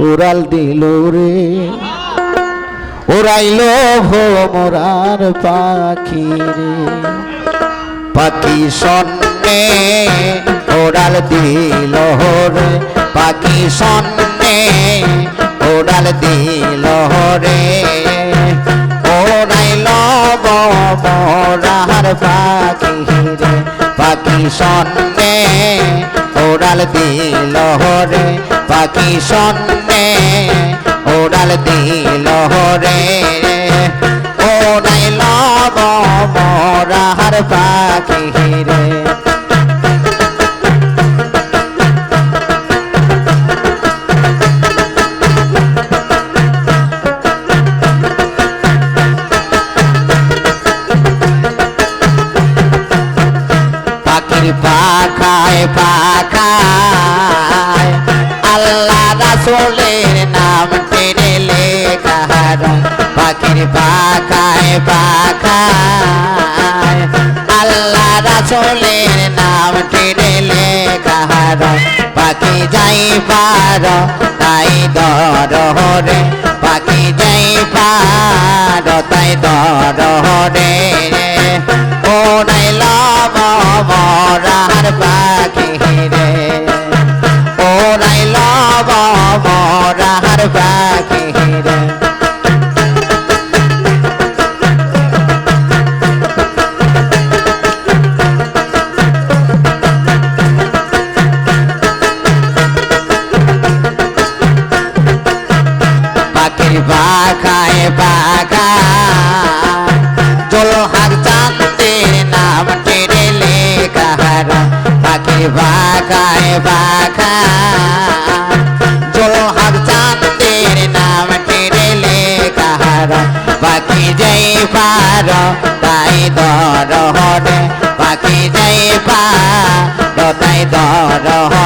উড়াল দিল রে। উড়াইল ভোমরার পাখি রে। পাখি সন্নে ওড়াল দিল রে। পাখি সন্নে ওড়াল দিল রে। ওড়াইল বরার পাখি রে। পাখি সন্নে ওড়াল দিল রে। পাখি সন্নে ওড়াল দিল রে ওড়াইল বরার পাখি রে পাখায় আল্লাহ রাসোলের নাম টেনে লেখা পাখি যাই পার, তাই দর হরে পাখি যাই পার, তাই দর হরে ও নাই লব মরার পাখি রে। ও নাই লব মরার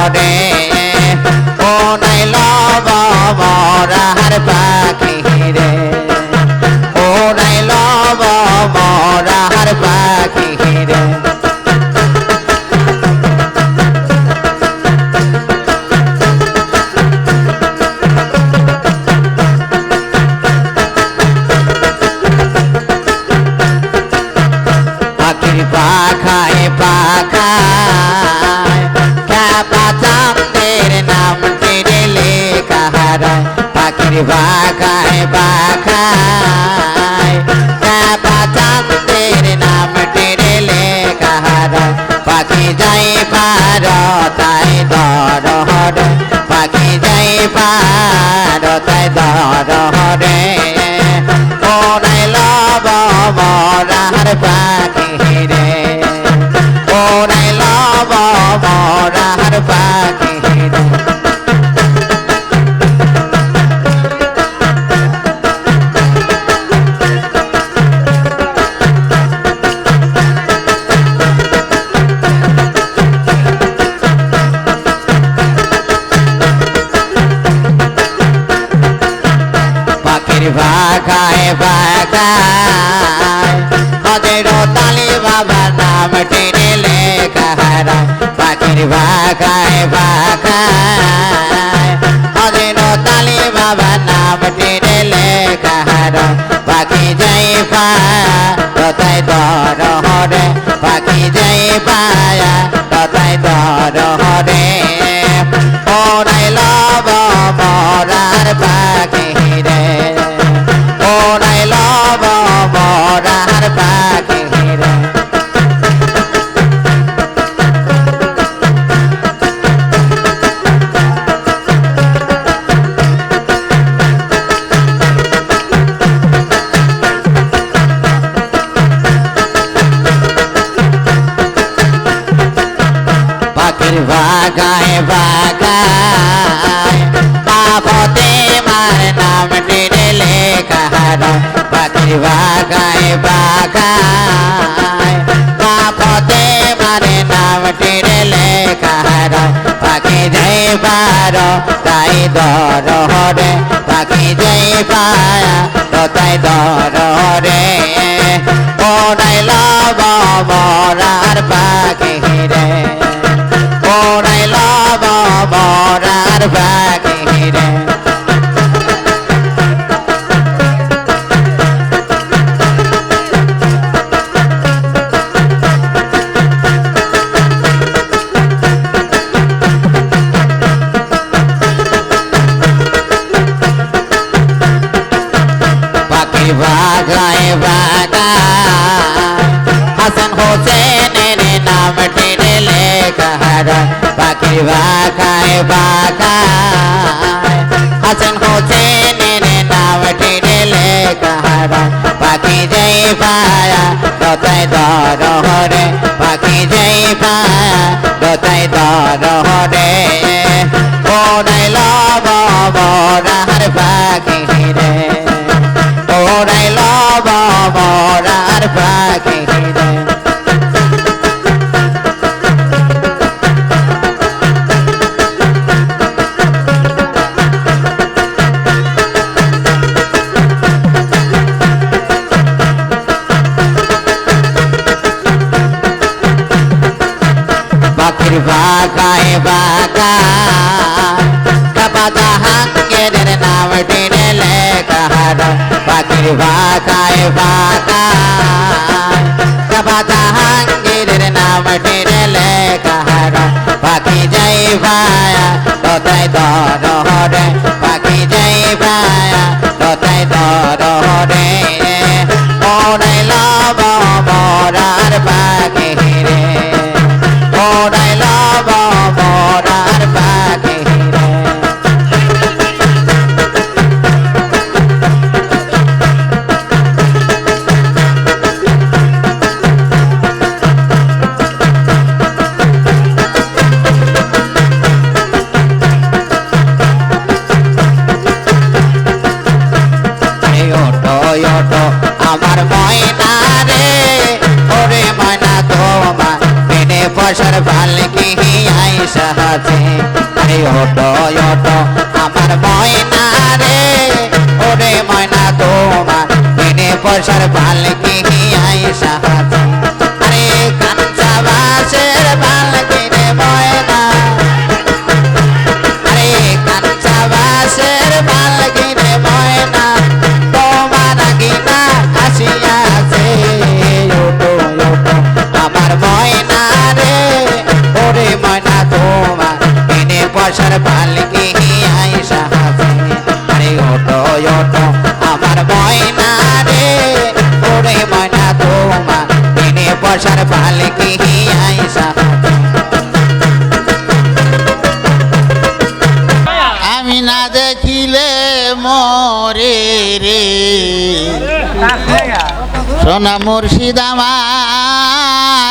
দর পাখি যাই পার তাই দর হরে। পাখির ভাগায় ভাগায় ওদের তালি বাবার নাম টেনে লেখা হারা। পাখি যাই পা তাই দর হরে? পাখি যাই পায়া তাই দর হরে? ওরাই লব মরার পাখি পাখির বাগায় বাগায় পাপতে মার নাম টেনে লেখা পাখির বাগায় বাগায় পাপতে মারে নাম টেনে লেখা পাখি যাই পার, তাই দর হরে পাখি যাই পায়া তাই দর হরে ও নাই লব মরার পাখি রে বাবা মরার বাকি দোতাই দর হরে পাখি যাইবা দোতাই দর হরে। ও নাইলা বাবা মুর্শিদ আমার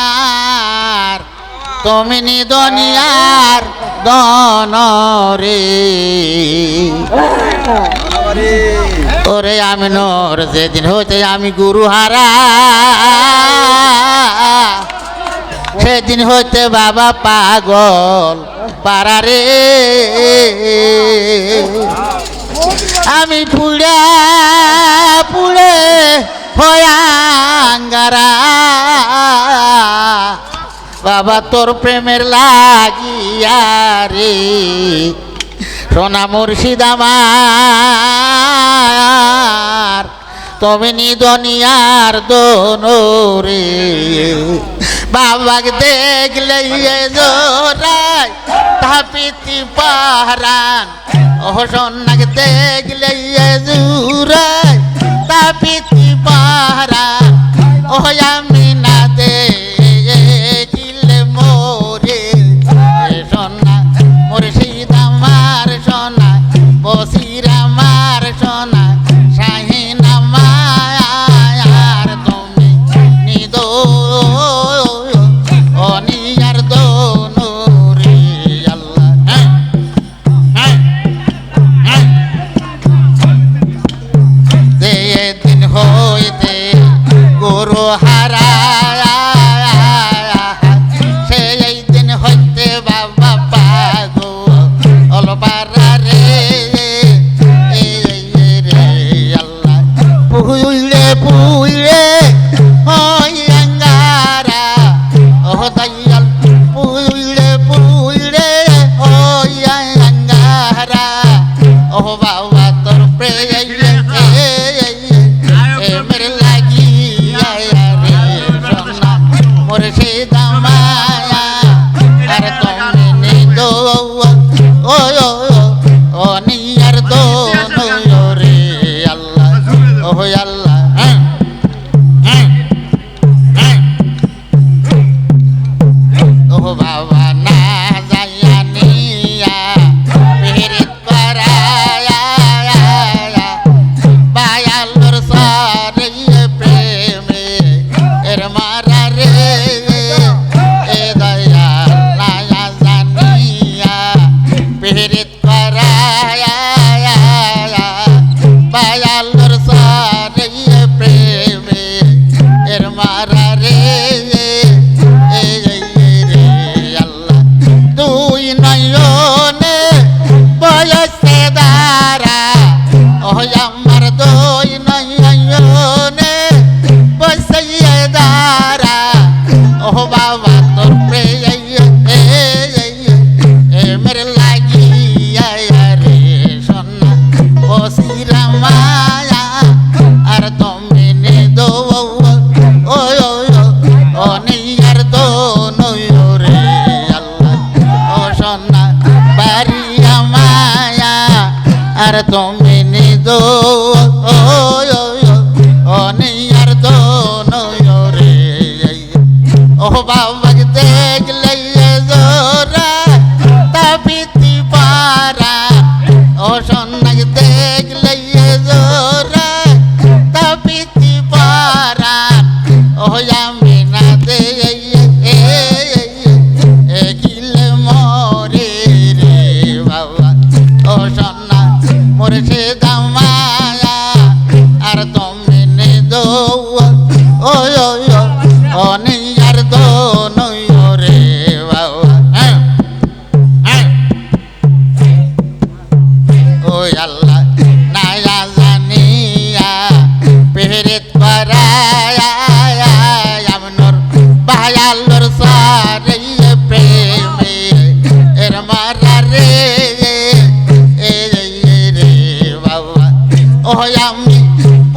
তুমি নিদনিয়ার দন রে। ওরে আমি নর, যেদিন হইতে আমি গুরু হারা। সেদিন হইতে বাবা পাগল পারারে আমি পুরে পুরে হয়াঙ্গারা বাবা, তোর প্রেমের লাগিয়া রে। সোনা মুর্শিদামার তুমি নিদনিয়ার দোনো রে। বাবাকে দেখলে জোরায় তাপিতি পাহারান। ওহ সন্নাক দেখলে জুরাই তাপিতি পাহারান। ওহ Oh,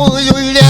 我有一点。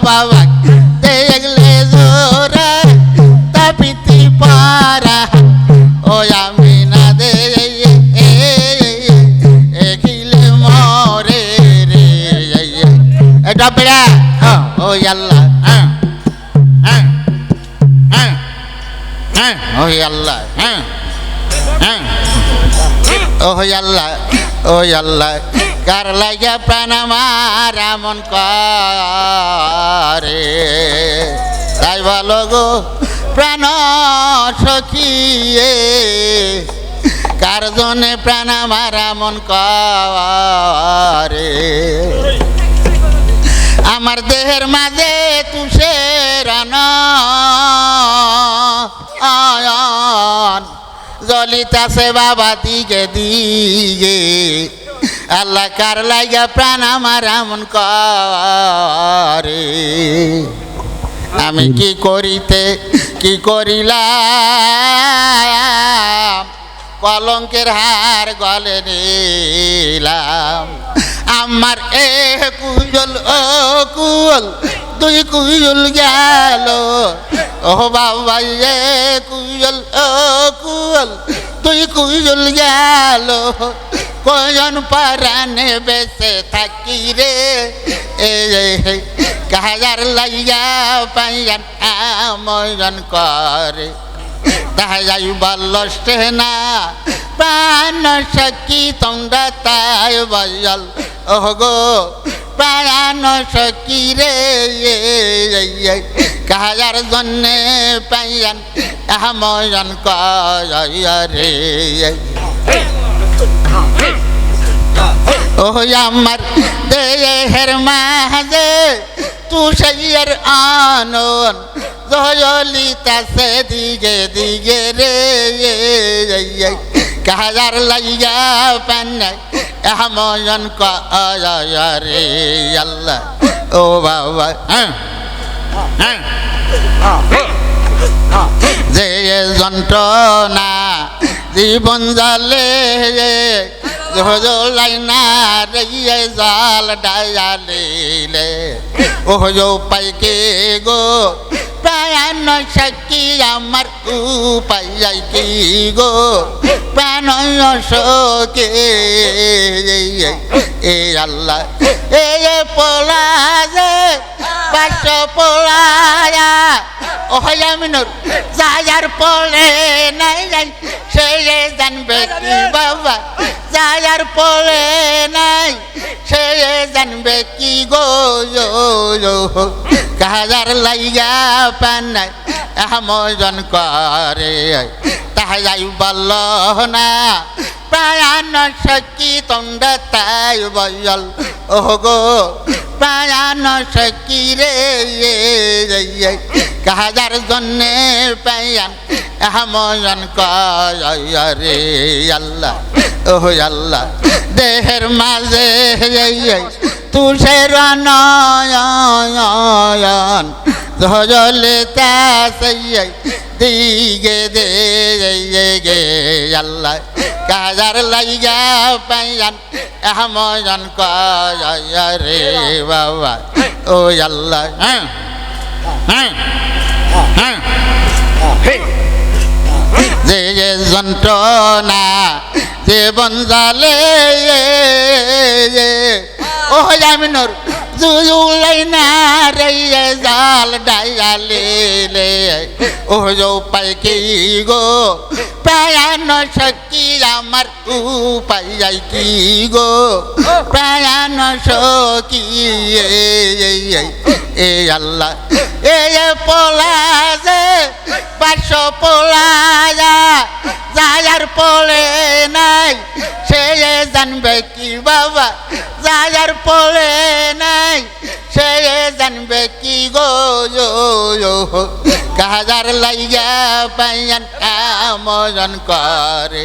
বাবা দেখলে জোরা তাপিতি পারা ও আমি না দে এখিলে মরে রে এটা বেড়া ও আল্লাহ হ্যাঁ হ্যাঁ হ্যাঁ হ্যাঁ ও আল্লাহ হ্যাঁ হ্যাঁ ও আল্লাহ ও আল্লাহ, কার লাগা প্রাণ আমার এমন করে? তাই বলো গো, প্রাণ সখিয়ে কার জনে প্রাণ আমার এমন করে? আমার দেহের মাঝে তুষের আয়ন জলিতাছে বাবা দিকে। দিকে আল্লাহ কার লাগিয়া প্রাণ আমার এমন করে? আমি কি করিতে, কি করিলাম? কলঙ্কের হার গলে নিলাম। আমার এ কুজল ও কুল দুই কুজল গেল। ও বাবা, এ কুজল ও কুল তুই কুজল গেল। কজন পারানে বেসে থাকি রে? এ কাহার লাইয়া পাইয়ান আমজন করে। তাহাই বলষ্টে না প্রাণ সখী তোমরা তাই বল। ওহ গো প্রাণ সখী রে? কাহার জন্যে পাইয়ান আমজন করে ও আমার দেহের মাঝে তুষের আনন জলিতাছে দিগে দিগে রে, কাহার লাইয়া পান্না এমন রে, আল্লাহ, ও বাবা হ্যাঁ হ্যাঁ। যে যন্ত্রণা, জীবন জালে জলাই না রে জাল ডায়ালে ও পাইকে গো। প্রাণ সখী আমার উপায় কি গো প্রাণ সখে এ আল্লাহ, এ পোলা যে বাস পোলায়া। ও মিনুর যায়ার পলে নাই যাই সে জানবে কি বাবা। যায়ার পলে নাই, সে জানবে কি গো। কাহার লাইগা পান আমজন করে। তাহাই বল না, প্রাণ সখী তোমরা তাই বল ও গো প্রাণ সখী রে কাহার জন্যে পাইয়ান আমজন করে আল্লাহ। ও আল্লাহ, দেহের মাঝে তুষের নয়ন ধরলে তাসাই দিগে দে গে আল্লাহ কাজার লাইগা পাইয়ান আহমজন রে বাবা ও আল্লাহ হ্যাঁ হ্যাঁ হ্যাঁ যে যে যন্ত্রণা জীবন জালে ओ हो जाए मिनोर না রে জাল ডাইয়ালে লে। ও যো পাই কি গো? প্রাণ সখী আমার উপায় কি গো? প্রাণ সখী এ আল্লাহ। এ পোলা যে পাঁচশো পোলায়া যায়ার পলে নাই, সে জানবে কি বাবা? যায়ার পলে নাই সে জানবে কি গো কাহার লাইয়া পাইয়ান আমজন করে।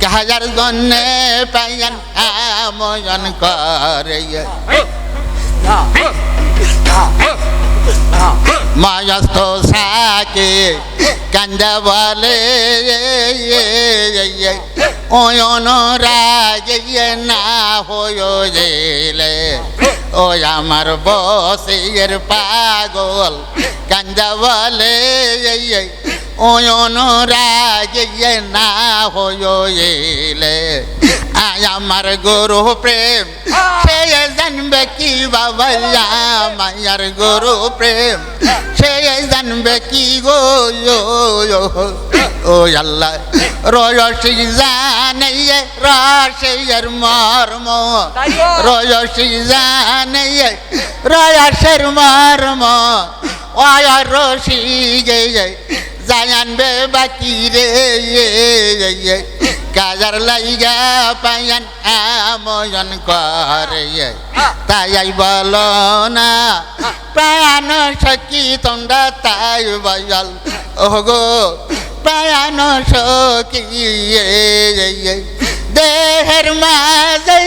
কাহার জন্যে পাইয়ান আময়ন করে মায়স্ত সাকে কান্দা বলে ওয়ন রাগে না হয়ে জেলে ও আমার বসের পাগল কান্দা বলে ওয়ন রাগে না এলে। আয় আমার গরু প্রেম, সে জানবে কি বাবা মায়ার গরু প্রেম। সে জানবে কি গো ও আল্লাহ, রয়সি জানে রসের মর্ম। রয়সি জানে রয়সের মর্ম। অয় রসি গে জায়ানবে বাকি রে কাজার লাইগা পায়ান আময়ন করে তাই বল না প্রাণ সখী তোমরা তাই বল ওগো প্রাণ সখী দেহের মাঝে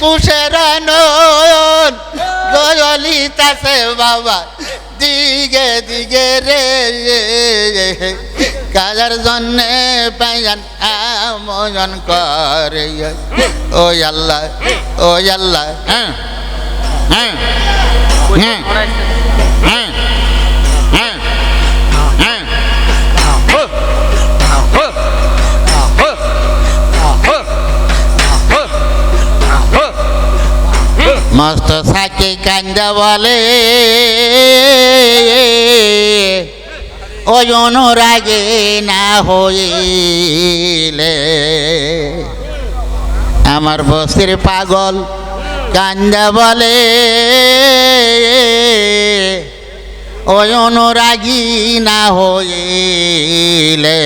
তুষের নয়ন গয়লিতা সে বাবা। দিগে দিগে রে। কাজার জন্যে পায়ান আমজন করে। ও আল্লাহ ও আল্লাহ। হ্যাঁ হ্যাঁ হ্যাঁ হ্যাঁ। মস্ত সাকে কান্দা বলে। ওই অনুরাগে না হইলে। আমার বসির পাগল কান্দা বলে। ওই অনুরাগী না হইলে।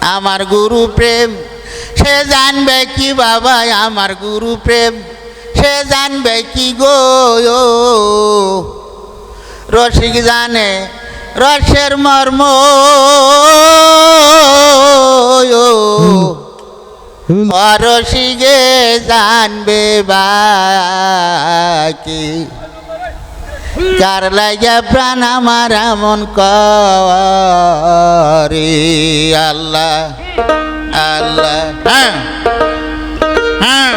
আমার গুরু প্রেম, সে জানবে কি বাবা আমার গুরু প্রেম। সে জানবে কি গো? রসিক জানে রসের মর্ম। অরসিগে জানবে বাকি। কার লাগে প্রাণ আমার এমন করে। আল্লাহ আল্লাহ। হ্যাঁ হ্যাঁ।